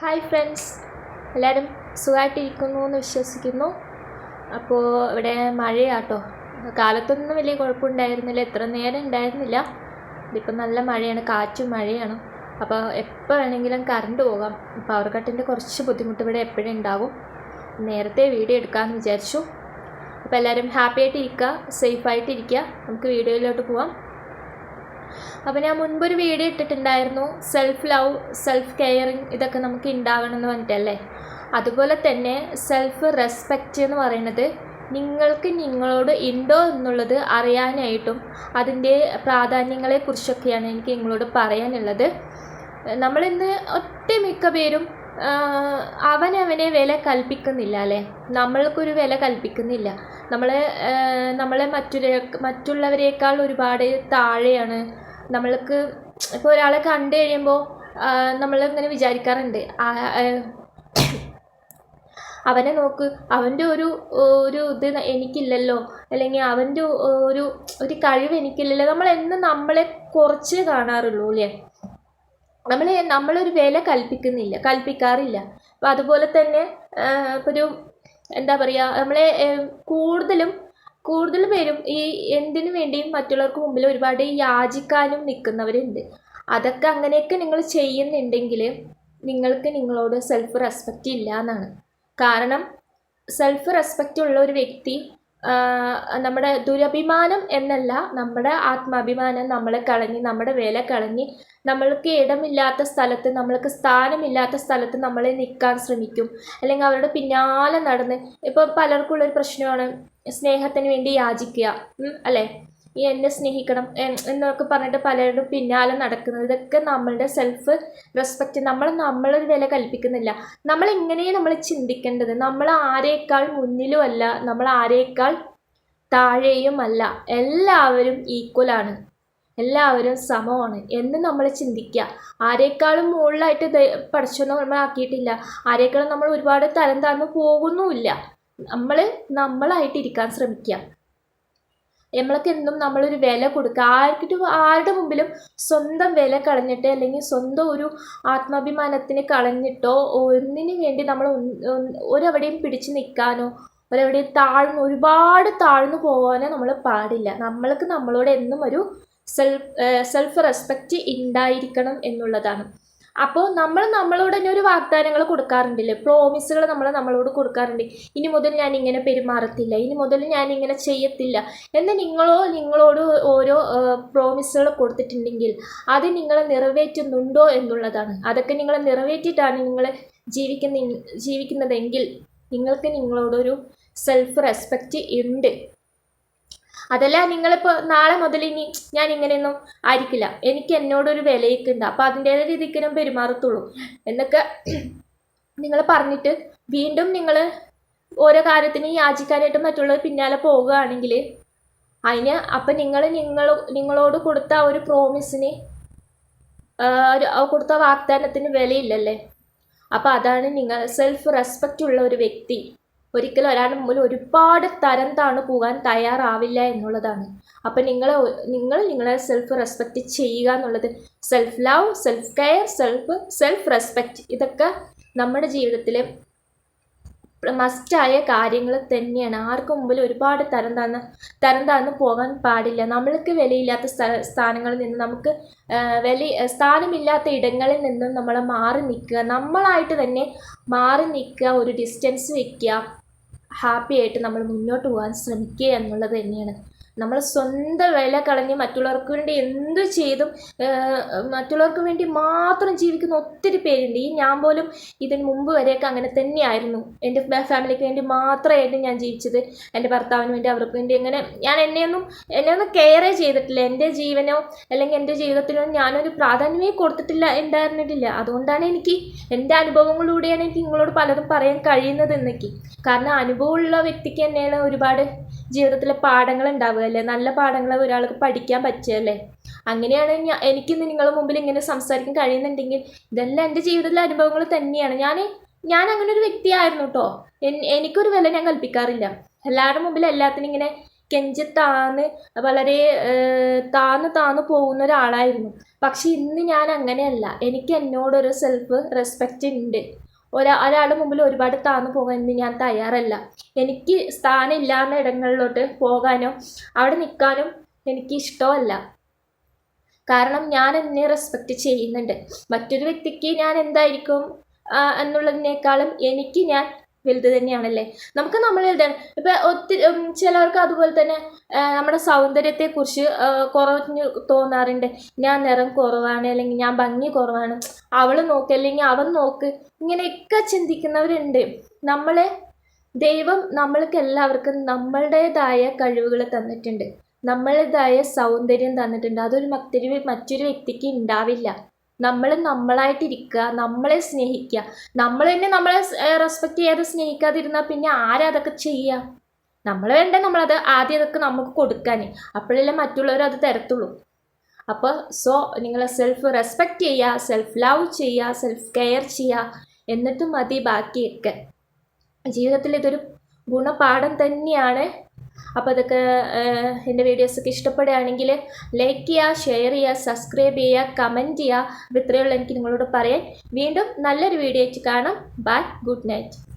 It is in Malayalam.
ഹായ് ഫ്രണ്ട്സ് എല്ലാവരും സുഖമായിട്ടിരിക്കുന്നു എന്ന് വിശ്വസിക്കുന്നു. അപ്പോൾ ഇവിടെ മഴയാട്ടോ. കാലത്തൊന്നും വലിയ കുഴപ്പമുണ്ടായിരുന്നില്ല. എത്ര നേരം ഉണ്ടായിരുന്നില്ല. ഇതിപ്പോൾ നല്ല മഴയാണ്. കാറ്റും മഴയാണ്. അപ്പോൾ എപ്പോൾ വേണമെങ്കിലും കറണ്ട് പോകാം. പവർ കട്ടിന്റെ കുറച്ച് ബുദ്ധിമുട്ട് ഇവിടെ എപ്പോഴും ഉണ്ടാകും നേരത്തെ വീഡിയോ എടുക്കാമെന്ന് വിചാരിച്ചു. അപ്പോൾ എല്ലാവരും ഹാപ്പി ആയിട്ടിരിക്കുക. സേഫായിട്ടിരിക്കുക നമുക്ക് വീഡിയോയിലോട്ട് പോവാം. അപ്പോൾ ഞാൻ മുൻപൊരു വീഡിയോ ഇട്ടിട്ടുണ്ടായിരുന്നു. സെൽഫ് ലവ് സെൽഫ് കെയറിങ് ഇതൊക്കെ നമുക്ക് ഉണ്ടാവണം എന്ന് പറഞ്ഞിട്ടല്ലേ അതുപോലെ തന്നെ സെൽഫ് റെസ്പെക്റ്റ് എന്ന് പറയുന്നത് നിങ്ങൾക്ക് നിങ്ങളോട് ഉണ്ടോ എന്നുള്ളത് അറിയാനായിട്ടും അതിന്റെ പ്രാധാന്യങ്ങളെക്കുറിച്ചൊക്കെയാണ് എനിക്ക് നിങ്ങളോട് പറയാനുള്ളത്. നമ്മളിന്ന് ഒട്ടുമിക്ക പേരും അവനവനെ വില കൽപ്പിക്കുന്നില്ല അല്ലേ? നമ്മൾക്കൊരു വില കൽപ്പിക്കുന്നില്ല. നമ്മൾ നമ്മളെ മറ്റൊരു മറ്റുള്ളവരെക്കാൾ ഒരുപാട് താഴെയാണ്. നമ്മൾക്ക് ഇപ്പോൾ ഒരാളെ കണ്ടു കഴിയുമ്പോൾ നമ്മളിങ്ങനെ വിചാരിക്കാറുണ്ട് അവനെ നോക്ക് അവന്റെ ഒരു ഒരു ഇത് എനിക്കില്ലല്ലോ. അല്ലെങ്കിൽ അവന്റെ ഒരു ഒരു കഴിവ് എനിക്കില്ലല്ലോ. നമ്മളെന്നും നമ്മളെ കുറച്ച് കാണാറുള്ളൂ അല്ലേ? നമ്മൾ നമ്മളൊരു വില കൽപ്പിക്കുന്നില്ല കൽപ്പിക്കാറില്ല. അപ്പോൾ അതുപോലെ തന്നെ ഇപ്പോൾ ഒരു എന്താ പറയുക നമ്മളെ കൂടുതലും കൂടുതൽ പേരും ഈ എന്തിനു വേണ്ടിയും മറ്റുള്ളവർക്ക് മുമ്പിൽ ഒരുപാട് യാചിക്കാനും നിൽക്കുന്നവരുണ്ട്. അതൊക്കെ അങ്ങനെയൊക്കെ നിങ്ങൾ ചെയ്യുന്നുണ്ടെങ്കിൽ നിങ്ങൾക്ക് നിങ്ങളോട് സെൽഫ് റെസ്പെക്റ്റ് ഇല്ല എന്നാണ് കാരണം സെൽഫ് റെസ്പെക്റ്റ് ഉള്ള ഒരു വ്യക്തി നമ്മുടെ ദുരഭിമാനം എന്നല്ല നമ്മുടെ ആത്മാഭിമാനം നമ്മളെ കളഞ്ഞ് നമ്മുടെ വില കളഞ്ഞ് നമ്മൾക്ക് ഇടമില്ലാത്ത സ്ഥലത്ത് നമ്മൾക്ക് സ്ഥാനമില്ലാത്ത സ്ഥലത്ത് നമ്മളെ നിൽക്കാൻ ശ്രമിക്കും. അല്ലെങ്കിൽ അവരുടെ പിന്നാലെ നടന്ന് ഇപ്പോൾ പലർക്കുള്ളൊരു പ്രശ്നമാണ് സ്നേഹത്തിന് വേണ്ടി യാചിക്കുക. അല്ലേ? ഈ എന്നെ സ്നേഹിക്കണം എന്നൊക്കെ പറഞ്ഞിട്ട് പലരുടെ പിന്നാലെ നടക്കുന്നത്. ഇതൊക്കെ നമ്മളുടെ സെൽഫ് റെസ്പെക്റ്റ് നമ്മൾ നമ്മളൊരു വില കൽപ്പിക്കുന്നില്ല. നമ്മൾ എങ്ങനെയാണ് നമ്മൾ ചിന്തിക്കേണ്ടത്? നമ്മൾ ആരേക്കാൾ മുന്നിലും അല്ല നമ്മൾ ആരേക്കാൾ താഴെയും അല്ല. എല്ലാവരും ഈക്വലാണ് എല്ലാവരും സമമാണ് എന്ന് നമ്മൾ ചിന്തിക്കുക ആരേക്കാളും മുകളിലായിട്ട് പഠിച്ചൊന്നും നമ്മൾ ആക്കിയിട്ടില്ല. ആരേക്കാളും നമ്മൾ ഒരുപാട് തരം താഴ്ന്നു പോകുന്നുമില്ല. നമ്മൾ നമ്മളായിട്ട് ഇരിക്കാൻ ശ്രമിക്കുക നമ്മൾക്ക് എന്നും നമ്മളൊരു വില കൊടുക്കുക. ആർക്കിട്ട് ആരുടെ മുമ്പിലും സ്വന്തം വില കളഞ്ഞിട്ട് അല്ലെങ്കിൽ സ്വന്തം ഒരു ആത്മാഭിമാനത്തിന് കളഞ്ഞിട്ടോ ഒന്നിനു വേണ്ടി നമ്മൾ ഒരവിടെയും പിടിച്ചു നിൽക്കാനോ ഒരവിടെയും താഴ്ന്നു ഒരുപാട് താഴ്ന്നു പോകാനോ നമ്മൾ പാടില്ല. നമ്മൾക്ക് നമ്മളോട് എന്നും ഒരു സെൽഫ് സെൽഫ് റെസ്പെക്റ്റ് ഉണ്ടായിരിക്കണം എന്നുള്ളതാണ്. അപ്പോൾ നമ്മൾ നമ്മളോട് തന്നെ ഒരു വാഗ്ദാനങ്ങൾ കൊടുക്കാറുണ്ടല്ലേ? പ്രോമിസുകൾ നമ്മൾ നമ്മളോട് കൊടുക്കാറുണ്ട്. ഇനി മുതൽ ഞാൻ ഇങ്ങനെ പെരുമാറത്തില്ല. ഇനി മുതൽ ഞാൻ ഇങ്ങനെ ചെയ്യത്തില്ല. എന്ന് നിങ്ങളോ നിങ്ങളോട് ഓരോ പ്രോമിസുകൾ കൊടുത്തിട്ടുണ്ടെങ്കിൽ അത് നിങ്ങൾ നിറവേറ്റുന്നുണ്ടോ എന്നുള്ളതാണ്. അതൊക്കെ നിങ്ങൾ നിറവേറ്റിയിട്ടാണ് നിങ്ങൾ ജീവിക്കുന്ന ജീവിക്കുന്നതെങ്കിൽ നിങ്ങൾക്ക് നിങ്ങളോടൊരു സെൽഫ് റെസ്പെക്റ്റ് ഉണ്ട്. അതല്ല നിങ്ങളിപ്പോൾ നാളെ മുതൽ ഇനി ഞാൻ ഇങ്ങനെയൊന്നും ആയിരിക്കില്ല. എനിക്ക് എന്നോടൊരു വിലയൊക്കെ ഉണ്ട് അപ്പോൾ അതിന്റേതായ രീതിക്ക് ഞാൻ പെരുമാറത്തുള്ളൂ. എന്നൊക്കെ നിങ്ങൾ പറഞ്ഞിട്ട് വീണ്ടും നിങ്ങൾ ഓരോ കാര്യത്തിന് യാചിക്കാനായിട്ട് മറ്റുള്ളവർ പിന്നാലെ പോവുകയാണെങ്കിൽ അതിന് അപ്പം നിങ്ങൾ നിങ്ങൾ നിങ്ങളോട് കൊടുത്ത ഒരു പ്രോമിസിന് കൊടുത്ത വാഗ്ദാനത്തിന് വിലയില്ലല്ലേ? അപ്പോൾ അതാണ് നിങ്ങൾ സെൽഫ് റെസ്പെക്റ്റ് ഉള്ള ഒരു വ്യക്തി. ഒരിക്കലും ഒരാളുടെ മുമ്പിൽ ഒരുപാട് തരം താണു പോകാൻ തയ്യാറാവില്ല എന്നുള്ളതാണ്. അപ്പം നിങ്ങൾ നിങ്ങൾ നിങ്ങളെ സെൽഫ് റെസ്പെക്റ്റ് ചെയ്യുക എന്നുള്ളത് self love self care self self respect ഇതൊക്കെ നമ്മുടെ ജീവിതത്തിൽ മസ്റ്റായ കാര്യങ്ങൾ തന്നെയാണ്. ആർക്കും മുമ്പിൽ ഒരുപാട് തരം താന്ന് തരം താന്ന് പോകാൻ പാടില്ല. നമ്മൾക്ക് വിലയില്ലാത്ത സ്ഥാനങ്ങളിൽ നിന്ന് നമുക്ക് വില സ്ഥാനമില്ലാത്ത ഇടങ്ങളിൽ നിന്നും നമ്മൾ മാറി നിൽക്കുക. നമ്മളായിട്ട് തന്നെ മാറി നിൽക്കുക ഒരു ഡിസ്റ്റൻസ് വയ്ക്കുക ഹാപ്പി ആയിട്ട് നമ്മൾ മുന്നോട്ട് പോകാൻ ശ്രമിക്കുക എന്നുള്ളത് തന്നെയാണ്. നമ്മൾ സ്വന്തം വില കളഞ്ഞ് മറ്റുള്ളവർക്ക് വേണ്ടി എന്ത് ചെയ്തും മറ്റുള്ളവർക്ക് വേണ്ടി മാത്രം ജീവിക്കുന്ന ഒത്തിരി പേരുണ്ട്. ഈ ഞാൻ പോലും ഇതിന് മുമ്പ് വരെയൊക്കെ അങ്ങനെ തന്നെയായിരുന്നു. എന്റെ ഫാമിലിക്ക് വേണ്ടി മാത്രമായിരുന്നു ഞാൻ ജീവിച്ചത്. എന്റെ ഭർത്താവിന് വേണ്ടി അവർക്ക് വേണ്ടി അങ്ങനെ ഞാൻ എന്നെയൊന്നും എന്നെയൊന്നും കെയറേ ചെയ്തിട്ടില്ല. എന്റെ ജീവനോ അല്ലെങ്കിൽ എന്റെ ജീവിതത്തിനോ ഞാനൊരു പ്രാധാന്യമേ കൊടുത്തിട്ടില്ല ഉണ്ടായിരുന്നിട്ടില്ല അതുകൊണ്ടാണ് എനിക്ക് എന്റെ അനുഭവങ്ങളിലൂടെയാണ് എനിക്ക് നിങ്ങളോട് പലതും പറയാൻ കഴിയുന്നത് എന്നൊക്കെ. കാരണം അനുഭവമുള്ള വ്യക്തിക്ക് തന്നെയാണ് ഒരുപാട് ജീവിതത്തിലെ പാഠങ്ങൾ ഉണ്ടാവുക. അല്ലേ നല്ല പാഠങ്ങൾ ഒരാൾക്ക് പഠിക്കാൻ പറ്റിയല്ലേ? അങ്ങനെയാണ് എനിക്ക് എനിക്കിന്ന് നിങ്ങളുടെ മുമ്പിൽ ഇങ്ങനെ സംസാരിക്കാൻ കഴിയുന്നുണ്ടെങ്കിൽ ഇതെല്ലാം എന്റെ ജീവിതത്തിലെ അനുഭവങ്ങൾ തന്നെയാണ്. ഞാൻ ഞാൻ അങ്ങനെ ഒരു വ്യക്തിയായിരുന്നു കേട്ടോ എനിക്കൊരു വില ഞാൻ കൽപ്പിക്കാറില്ല. എല്ലാവരുടെ മുമ്പിൽ എല്ലാത്തിനും ഇങ്ങനെ കെഞ്ചി താന്ന് വളരെ താന്ന് താന്ന് പോകുന്ന ഒരാളായിരുന്നു. പക്ഷെ ഇന്ന് ഞാൻ അങ്ങനെയല്ല. എനിക്ക് എന്നോടൊരു സെൽഫ് റെസ്പെക്റ്റ് ഉണ്ട്. ഒരാ ഒരാളുടെ മുമ്പിൽ ഒരുപാട് താന്നു പോകാൻ ഞാൻ തയ്യാറല്ല. എനിക്ക് സ്ഥാനം ഇല്ലാത്ത ഇടങ്ങളിലോട്ട് പോകാനോ അവിടെ നിൽക്കാനും എനിക്ക് ഇഷ്ടമല്ല. കാരണം ഞാൻ എന്നെ റെസ്പെക്റ്റ് ചെയ്യുന്നുണ്ട്. മറ്റൊരു വ്യക്തിക്ക് ഞാൻ എന്തായിരിക്കും എന്നുള്ളതിനേക്കാളും എനിക്ക് ഞാൻ വലുത് തന്നെയാണല്ലേ? നമുക്ക് നമ്മളുടെ ഇപ്പൊ ഒത്തിരി ചിലവർക്ക് അതുപോലെ തന്നെ നമ്മുടെ സൗന്ദര്യത്തെ കുറിച്ച് കുറഞ്ഞു തോന്നാറുണ്ട്. ഞാൻ നിറം കുറവാണ് അല്ലെങ്കിൽ ഞാൻ ഭംഗി കുറവാണ്. അവൾ നോക്ക് അല്ലെങ്കിൽ അവൻ നോക്ക്. ഇങ്ങനെയൊക്കെ ചിന്തിക്കുന്നവരുണ്ട്. നമ്മളെ ദൈവം നമ്മൾക്ക് എല്ലാവർക്കും നമ്മളുടേതായ കഴിവുകൾ തന്നിട്ടുണ്ട്. നമ്മളുടേതായ സൗന്ദര്യം തന്നിട്ടുണ്ട്. അതൊരു മറ്റൊരു മറ്റൊരു വ്യക്തിക്ക് ഉണ്ടാവില്ല. നമ്മൾ നമ്മളായിട്ടിരിക്കുക നമ്മളെ സ്നേഹിക്കുക. നമ്മൾ തന്നെ നമ്മളെ റെസ്പെക്റ്റ് ചെയ്യാതെ സ്നേഹിക്കാതിരുന്നാൽ പിന്നെ ആരാ അതൊക്കെ ചെയ്യുക നമ്മൾ വേണ്ടേ നമ്മളത് ആദ്യം അതൊക്കെ നമുക്ക് കൊടുക്കാൻ അപ്പോഴല്ലേ മറ്റുള്ളവർ അത് തരത്തുള്ളൂ. അപ്പോൾ സോ നിങ്ങൾ സെൽഫ് റെസ്പെക്റ്റ് ചെയ്യുക സെൽഫ് ലവ് ചെയ്യുക സെൽഫ് കെയർ ചെയ്യുക എന്നിട്ട് മതി ബാക്കിയൊക്കെ. ജീവിതത്തിൽ ഇതൊരു ഗുണപാഠം തന്നെയാണ്. അപ്പോൾ അതൊക്കെ എന്റെ വീഡിയോസൊക്കെ ഇഷ്ടപ്പെടുകയാണെങ്കിൽ ലൈക്ക് ചെയ്യുക ഷെയർ ചെയ്യുക സബ്സ്ക്രൈബ് ചെയ്യുക കമന്റ് ചെയ്യുക. ഇത്രയുള്ള എനിക്ക് നിങ്ങളോട് പറയാൻ. വീണ്ടും നല്ലൊരു വീഡിയോ ആയിട്ട് കാണാം. Bye good night